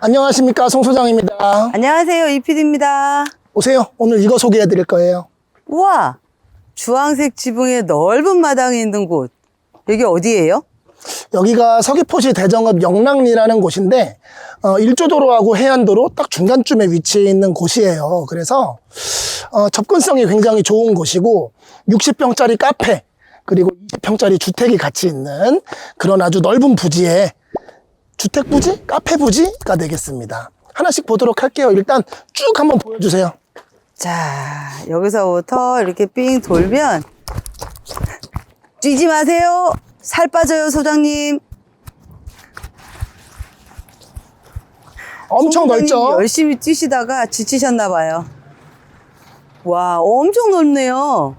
안녕하십니까 송 소장입니다. 안녕하세요, 이피디입니다. 오세요. 오늘 이거 소개해 드릴 거예요. 우와! 주황색 지붕의 넓은 마당이 있는 곳. 여기 어디예요? 여기가 서귀포시 대정읍 영랑리라는 곳인데 어, 일조도로하고 해안도로 딱 중간쯤에 위치해 있는 곳이에요. 그래서 어, 접근성이 굉장히 좋은 곳이고 60평짜리 카페 그리고 20평짜리 주택이 같이 있는 그런 아주 넓은 부지에 주택 부지, 카페 부지가 되겠습니다. 하나씩 보도록 할게요. 일단 쭉 한번 보여주세요. 자, 여기서부터 이렇게 삥 돌면 뛰지 마세요. 살 빠져요, 소장님. 엄청 소장님 넓죠? 열심히 뛰시다가 지치셨나 봐요. 와, 엄청 넓네요.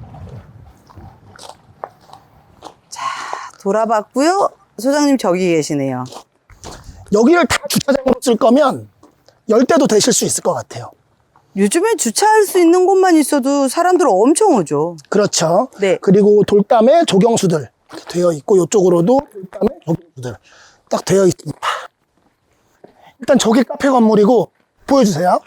자, 돌아봤고요. 소장님 저기 계시네요. 여기를 다 주차장으로 쓸 거면 열대도 되실 수 있을 것 같아요. 요즘엔 주차할 수 있는 곳만 있어도 사람들 엄청 오죠. 그렇죠. 네. 그리고 돌담에 조경수들 되어 있고 이쪽으로도 돌담에 조경수들 딱 되어 있습니다. 일단 저기 카페 건물이고 보여주세요.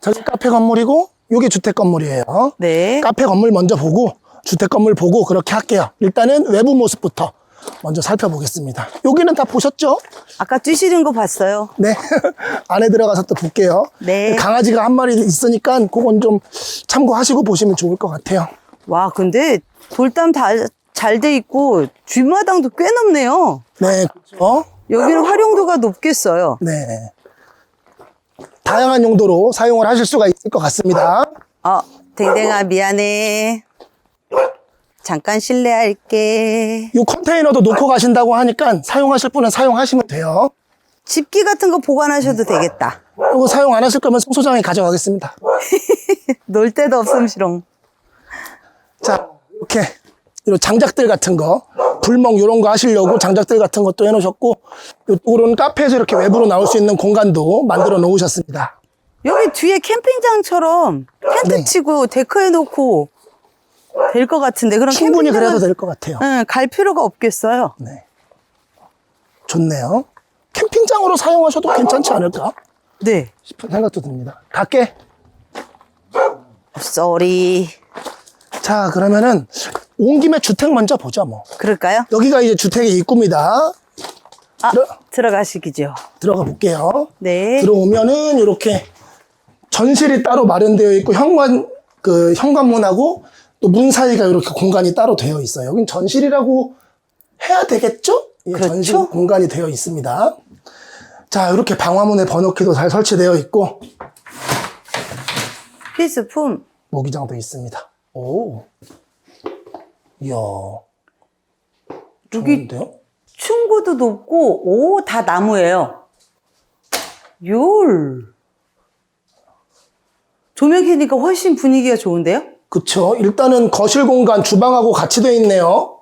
저기 카페 건물이고 여기 주택 건물이에요. 네. 카페 건물 먼저 보고 주택 건물 보고 그렇게 할게요. 일단은 외부 모습부터 먼저 살펴보겠습니다. 여기는 다 보셨죠? 아까 뛰시는 거 봤어요. 네. 안에 들어가서 또 볼게요. 네. 강아지가 한 마리 있으니까 그건 좀 참고하시고 보시면 좋을 것 같아요. 와, 근데 돌담 다 잘 돼 있고 뒷마당도 꽤 넓네요. 네. 그렇죠. 여기는 활용도가 높겠어요. 네. 다양한 용도로 사용을 하실 수가 있을 것 같습니다. 어, 댕댕아 미안해. 잠깐 실례할게. 이 컨테이너도 놓고 가신다고 하니까 사용하실 분은 사용하시면 돼요. 집기 같은 거 보관하셔도 되겠다. 이거 사용 안 하실 거면 송 소장이 가져가겠습니다. 놀 데도 없음 시롱. 자, 이렇게 이런 장작들 같은 거, 불멍 이런 거 하시려고 장작들 같은 것도 해놓으셨고 이쪽으로는 카페에서 이렇게 외부로 나올 수 있는 공간도 만들어 놓으셨습니다. 여기 뒤에 캠핑장처럼 텐트 네. 치고 데크해 놓고 될 것 같은데 그럼 충분히 캠핑장은- 그래도 될 것 같아요. 응, 갈 필요가 없겠어요. 네. 좋네요. 캠핑장으로 사용하셔도 괜찮지 않을까 네. 싶은 생각도 듭니다. 갈게. 쏘리. 자, 그러면은 온 김에 주택 먼저 보자 뭐. 그럴까요? 여기가 이제 주택의 입구입니다. 아, 들어- 들어가시기죠. 들어가 볼게요. 네. 들어오면은 이렇게 전실이 따로 마련되어 있고 현관 그 현관문하고 또 문 사이가 이렇게 공간이 따로 되어 있어요. 여긴 전실이라고 해야 되겠죠? 예, 그렇죠. 전실 공간이 되어 있습니다. 자, 이렇게 방화문에 번호키도 잘 설치되어 있고 필수품. 모기장도 있습니다. 오, 이야, 여기 좋은데요? 층고도 높고, 오, 다 나무예요. 열. 조명 켜니까 훨씬 분위기가 좋은데요? 그쵸. 일단은 거실 공간 주방하고 같이 되어 있네요.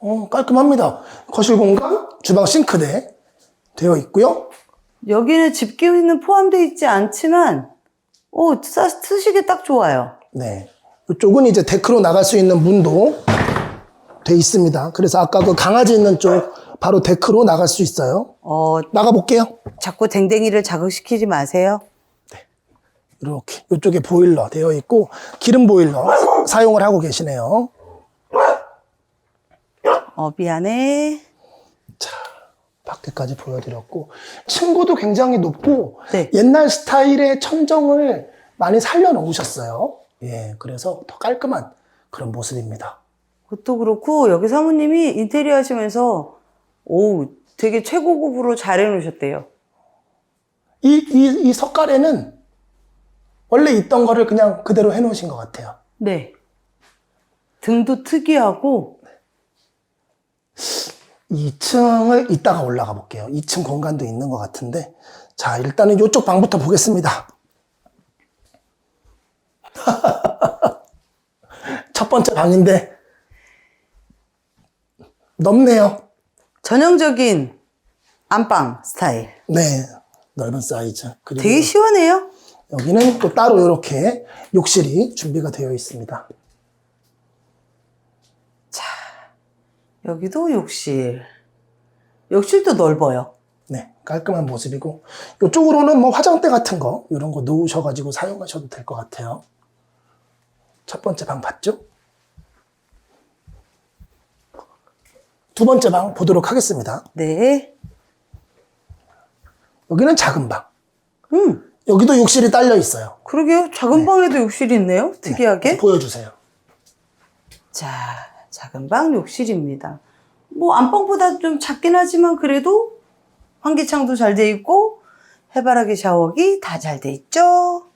어, 깔끔합니다. 거실 공간, 주방 싱크대 되어 있고요. 여기는 집기는 포함되어 있지 않지만, 오, 쓰- 쓰시기 딱 좋아요. 네. 이쪽은 이제 데크로 나갈 수 있는 문도 돼 있습니다. 그래서 아까 그 강아지 있는 쪽 바로 데크로 나갈 수 있어요. 어, 나가 볼게요. 자꾸 댕댕이를 자극시키지 마세요. 이렇게 이쪽에 보일러 되어 있고 기름 보일러 사용을 하고 계시네요. 어, 미안해. 밖에까지 보여드렸고 층고도 굉장히 높고 네. 옛날 스타일의 천정을 많이 살려 놓으셨어요. 예, 그래서 더 깔끔한 그런 모습입니다. 그것도 그렇고, 여기 사모님이 인테리어 하시면서, 오, 되게 최고급으로 잘 해놓으셨대요. 이, 이, 이 석가래는 원래 있던 거를 그냥 그대로 해놓으신 것 같아요. 네. 등도 특이하고, 2층을 이따가 올라가 볼게요. 2층 공간도 있는 것 같은데. 자, 일단은 이쪽 방부터 보겠습니다. 첫 번째 방인데, 넓네요. 전형적인 안방 스타일. 네, 넓은 사이즈. 그리고 되게 시원해요. 여기는 또 따로 이렇게 욕실이 준비가 되어 있습니다. 여기도 욕실. 욕실도 넓어요. 네, 깔끔한 모습이고 이쪽으로는 뭐 화장대 같은 거 이런 거 놓으셔가지고 사용하셔도 될 것 같아요. 첫 번째 방 봤죠? 두 번째 방 보도록 하겠습니다. 네. 여기는 작은 방. 음, 여기도 욕실이 딸려 있어요. 그러게요. 작은 방에도 욕실이 있네요. 특이하게. 보여주세요. 자, 작은 방 욕실입니다. 뭐 안방보다 좀 작긴 하지만 그래도 환기창도 잘 돼 있고 해바라기 샤워기 다 잘 돼 있죠.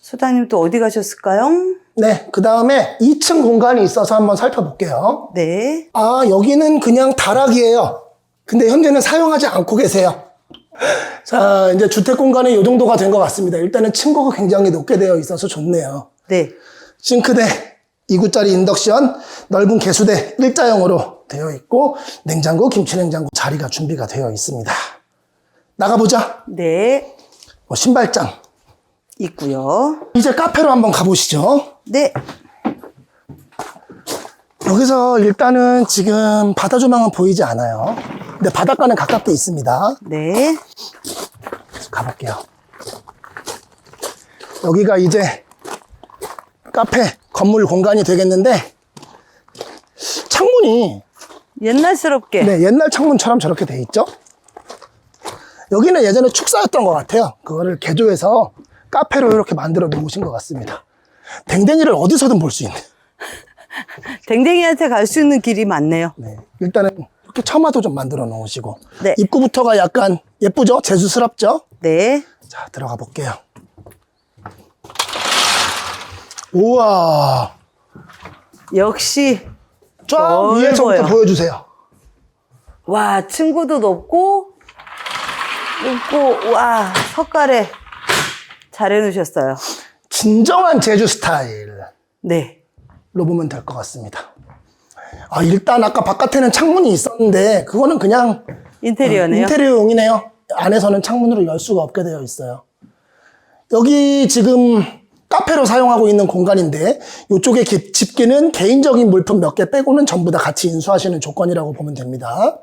소장님 또 어디 가셨을까요? 네, 그 다음에 2층 공간이 있어서 한번 살펴볼게요. 네. 아, 여기는 그냥 다락이에요. 근데 현재는 사용하지 않고 계세요. 자, 이제 주택 공간이 이 정도가 된 것 같습니다. 일단은 층고가 굉장히 높게 되어 있어서 좋네요. 네. 싱크대 2구짜리 인덕션, 넓은 개수대 일자형으로 되어 있고, 냉장고, 김치냉장고 자리가 준비가 되어 있습니다. 나가보자. 네. 뭐 신발장. 있고요. 이제 카페로 한번 가보시죠. 네. 여기서 일단은 지금 바다 조망은 보이지 않아요. 근데 바닷가는 가깝게 있습니다. 네. 가볼게요. 여기가 이제 카페 건물 공간이 되겠는데 창문이 옛날스럽게. 네, 옛날 창문처럼 저렇게 돼 있죠? 여기는 예전에 축사였던 것 같아요. 그거를 개조해서 카페로 이렇게 만들어 놓으신 것 같습니다. 댕댕이를 어디서든 볼 수 있는. 댕댕이한테 갈 수 있는 길이 많네요. 네, 일단은 이렇게 처마도 좀 만들어 놓으시고 네. 입구부터가 약간 예쁘죠? 재수스럽죠? 네. 자, 들어가 볼게요. 우와, 역시 쫙 넓어요. 위에서부터 보여주세요. 와 층고도 높고 높고 와 석가래 잘 해놓으셨어요. 진정한 제주 스타일로 네. 보면 될 것 같습니다. 아, 일단 아까 바깥에는 창문이 있었는데 그거는 그냥 인테리어네요. 인테리어용이네요. 안에서는 창문으로 열 수가 없게 되어 있어요. 여기 지금 카페로 사용하고 있는 공간인데 이쪽에 기- 집기는 개인적인 물품 몇 개 빼고는 전부 다 같이 인수하시는 조건이라고 보면 됩니다.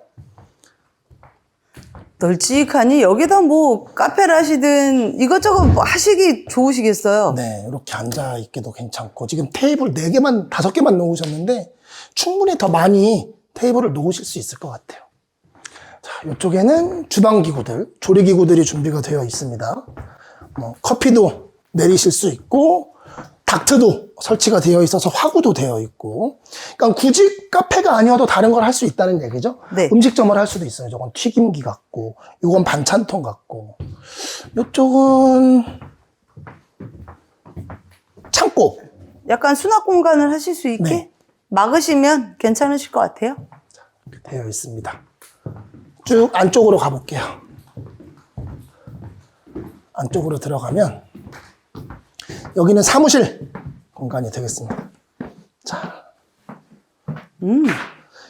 널찍하니 여기다 뭐 카페를 하시든 이것저것 뭐 하시기 좋으시겠어요. 네, 이렇게 앉아 있기도 괜찮고 지금 테이블 4개만 5개만 놓으셨는데 충분히 더 많이 테이블을 놓으실 수 있을 것 같아요. 자, 이쪽에는 주방 기구들, 조리 기구들이 준비가 되어 있습니다. 뭐 커피도 내리실 수 있고 닥트도 설치가 되어 있어서 화구도 되어 있고 그러니까 굳이 카페가 아니어도 다른 걸 할 수 있다는 얘기죠. 네. 음식점을 할 수도 있어요. 저건 튀김기 같고 이건 반찬통 같고 이쪽은 창고 약간 수납 공간을 하실 수 있게 네. 막으시면 괜찮으실 것 같아요. 되어 있습니다. 쭉 안쪽으로 가볼게요. 안쪽으로 들어가면 여기는 사무실 공간이 되겠습니다. 자, 음.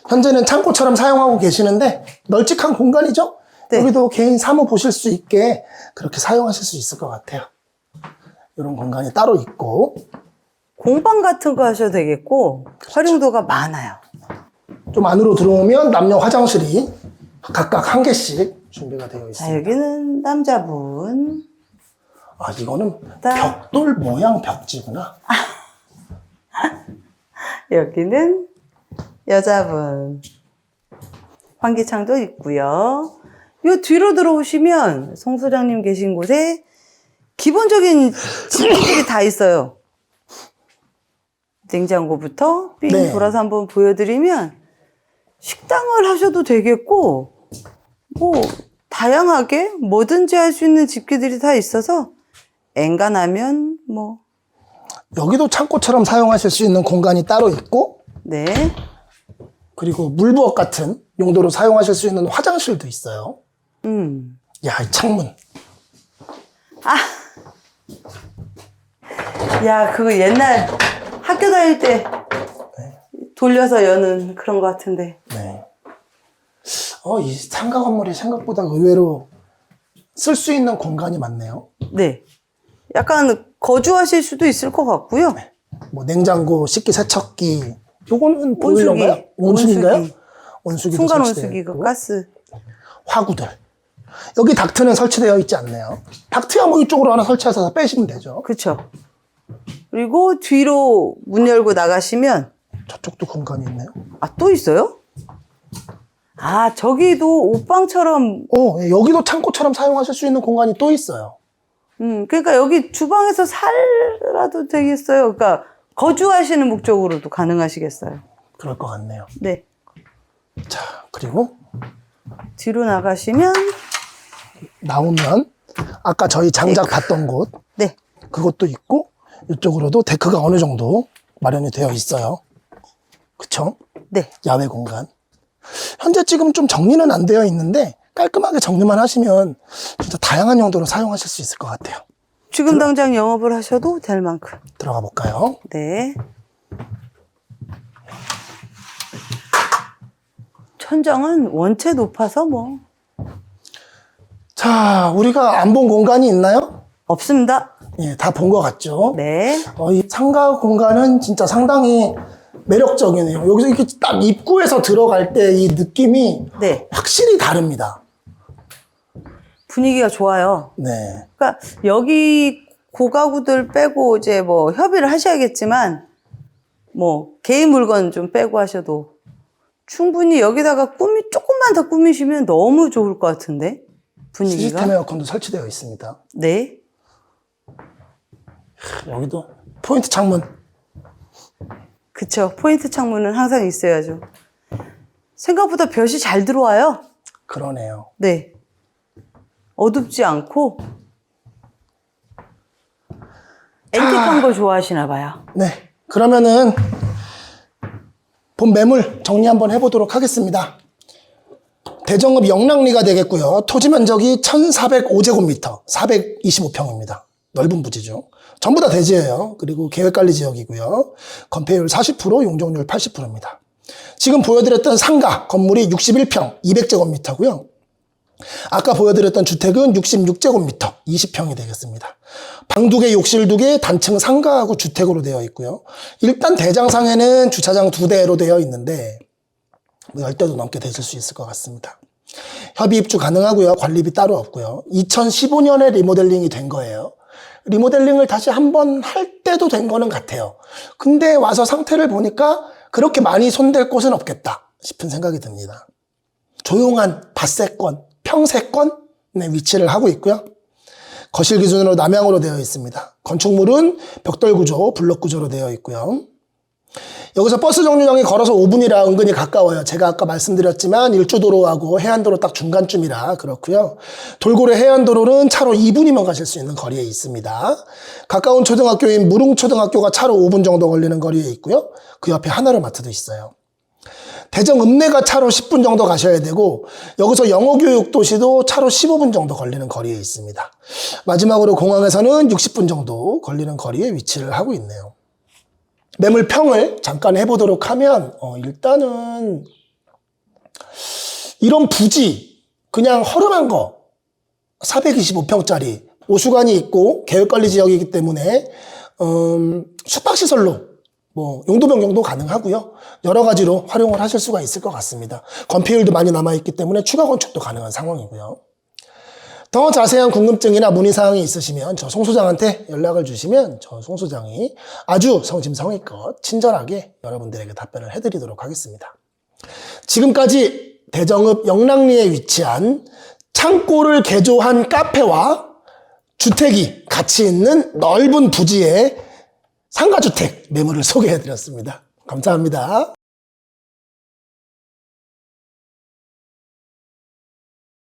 현재는 창고처럼 사용하고 계시는데 널찍한 공간이죠? 네. 여기도 개인 사무 보실 수 있게 그렇게 사용하실 수 있을 것 같아요. 이런 공간이 따로 있고 공방 같은 거 하셔도 되겠고 활용도가 많아요. 좀 안으로 들어오면 남녀 화장실이 각각 한 개씩 준비가 되어 자 있습니다. 여기는 남자분. 아, 이거는 딱. 벽돌 모양 벽지구나. 여기는 여자분. 환기창도 있고요. 요 뒤로 들어오시면 송 소장님 계신 곳에 기본적인 집기들이 다 있어요. 냉장고부터 삥 네. 돌아서 한번 보여드리면 식당을 하셔도 되겠고 뭐 다양하게 뭐든지 할 수 있는 집기들이 다 있어서 엔간하면 뭐 여기도 창고처럼 사용하실 수 있는 공간이 따로 있고, 네. 그리고 물부엌 같은 용도로 사용하실 수 있는 화장실도 있어요. 음. 야, 이 창문. 야, 그거 옛날 학교 다닐 때 돌려서 여는 그런 것 같은데. 네. 어, 이 상가 건물이 생각보다 의외로 쓸 수 있는 공간이 많네요. 네. 약간 거주하실 수도 있을 것 같고요. 뭐 냉장고, 식기 세척기. 요거는 온수기. 보일러인가요? 온수기인가요? 온수기. 온수기도 순간 설치되어 온수기 그 가스. 화구들. 여기 닥트는 설치되어 있지 않네요. 닥트야 뭐 이쪽으로 하나 설치해서 다 빼시면 되죠. 그쵸. 그리고 뒤로 문 열고 나가시면 저쪽도 공간이 있네요. 아 또 있어요? 아 저기도 옷방처럼 어, 예, 여기도 창고처럼 사용하실 수 있는 공간이 또 있어요. 음 그러니까 여기 주방에서 살라도 되겠어요. 그러니까 거주하시는 목적으로도 가능하시겠어요. 그럴 것 같네요. 네 자, 그리고 뒤로 나가시면 나오면 아까 저희 장작 봤던 곳 네 그것도 있고 이쪽으로도 데크가 어느 정도 마련이 되어 있어요. 그쵸? 네. 야외 공간. 현재 지금 좀 정리는 안 되어 있는데 깔끔하게 정리만 하시면 진짜 다양한 용도로 사용하실 수 있을 것 같아요. 지금 당장 영업을 하셔도 될 만큼. 들어가 볼까요? 네. 천장은 원체 높아서 뭐 자, 우리가 안 본 공간이 있나요? 없습니다. 예, 다 본 것 같죠? 네. 어, 이 상가 공간은 진짜 상당히 매력적이네요. 여기서 이렇게 딱 입구에서 들어갈 때 이 느낌이 네. 확실히 다릅니다. 분위기가 좋아요. 네. 그러니까 여기 고가구들 빼고 이제 뭐 협의를 하셔야겠지만 뭐 개인 물건 좀 빼고 하셔도 충분히 여기다가 꾸미 조금만 더 꾸미시면 너무 좋을 것 같은데 분위기가. 시스템 에어컨도 설치되어 있습니다. 네. 여기도 포인트 창문. 그쵸. 포인트 창문은 항상 있어야죠. 생각보다 볕이 잘 들어와요. 그러네요. 네. 어둡지 않고 앤틱한 거 좋아하시나 봐요. 네. 그러면은 본 매물 정리 한번 해보도록 하겠습니다. 대정읍 영랑리가 되겠고요. 토지 면적이 1,405제곱미터, 425평입니다. 넓은 부지죠. 전부 다 대지예요. 그리고 계획관리 지역이고요. 건폐율 40%, 용적률 80%입니다. 지금 보여드렸던 상가 건물이 61평, 200제곱미터고요. 아까 보여드렸던 주택은 66제곱미터, 20평이 되겠습니다. 방 두 개, 욕실 두 개, 단층 상가하고 주택으로 되어 있고요. 일단 대장상에는 주차장 두 대로 되어 있는데, 뭐 10대도 넘게 되실 수 있을 것 같습니다. 협의 입주 가능하고요. 관리비 따로 없고요. 2015년에 리모델링이 된 거예요. 리모델링을 다시 한 번 할 때도 된 거는 같아요. 근데 와서 상태를 보니까 그렇게 많이 손댈 곳은 없겠다 싶은 생각이 듭니다. 조용한 밭세권, 평세권에 위치를 하고 있고요. 거실 기준으로 남향으로 되어 있습니다. 건축물은 벽돌 구조, 블록 구조로 되어 있고요. 여기서 버스 정류장이 걸어서 5분이라 은근히 가까워요. 제가 아까 말씀드렸지만 일주도로하고 해안도로 딱 중간쯤이라 그렇고요. 돌고래 해안도로는 차로 2분이면 가실 수 있는 거리에 있습니다. 가까운 초등학교인 무릉초등학교가 차로 5분 정도 걸리는 거리에 있고요. 그 옆에 하나로마트도 있어요. 대정 읍내가 차로 10분 정도 가셔야 되고 여기서 영어교육 도시도 차로 15분 정도 걸리는 거리에 있습니다. 마지막으로 공항에서는 60분 정도 걸리는 거리에 위치를 하고 있네요. 매물평을 잠깐 해보도록 하면 어, 일단은 이런 부지 그냥 허름한 거 425평짜리 오수관이 있고 계획관리 지역이기 때문에 음, 숙박시설로 뭐 용도 변경도 가능하고요. 여러 가지로 활용을 하실 수가 있을 것 같습니다. 건폐율도 많이 남아 있기 때문에 추가 건축도 가능한 상황이고요. 더 자세한 궁금증이나 문의사항이 있으시면 저 송소장한테 연락을 주시면 저 송소장이 아주 성심성의껏 친절하게 여러분들에게 답변을 해드리도록 하겠습니다. 지금까지 대정읍 영랑리에 위치한 창고를 개조한 카페와 주택이 같이 있는 넓은 부지의 상가주택 매물을 소개해드렸습니다. 감사합니다.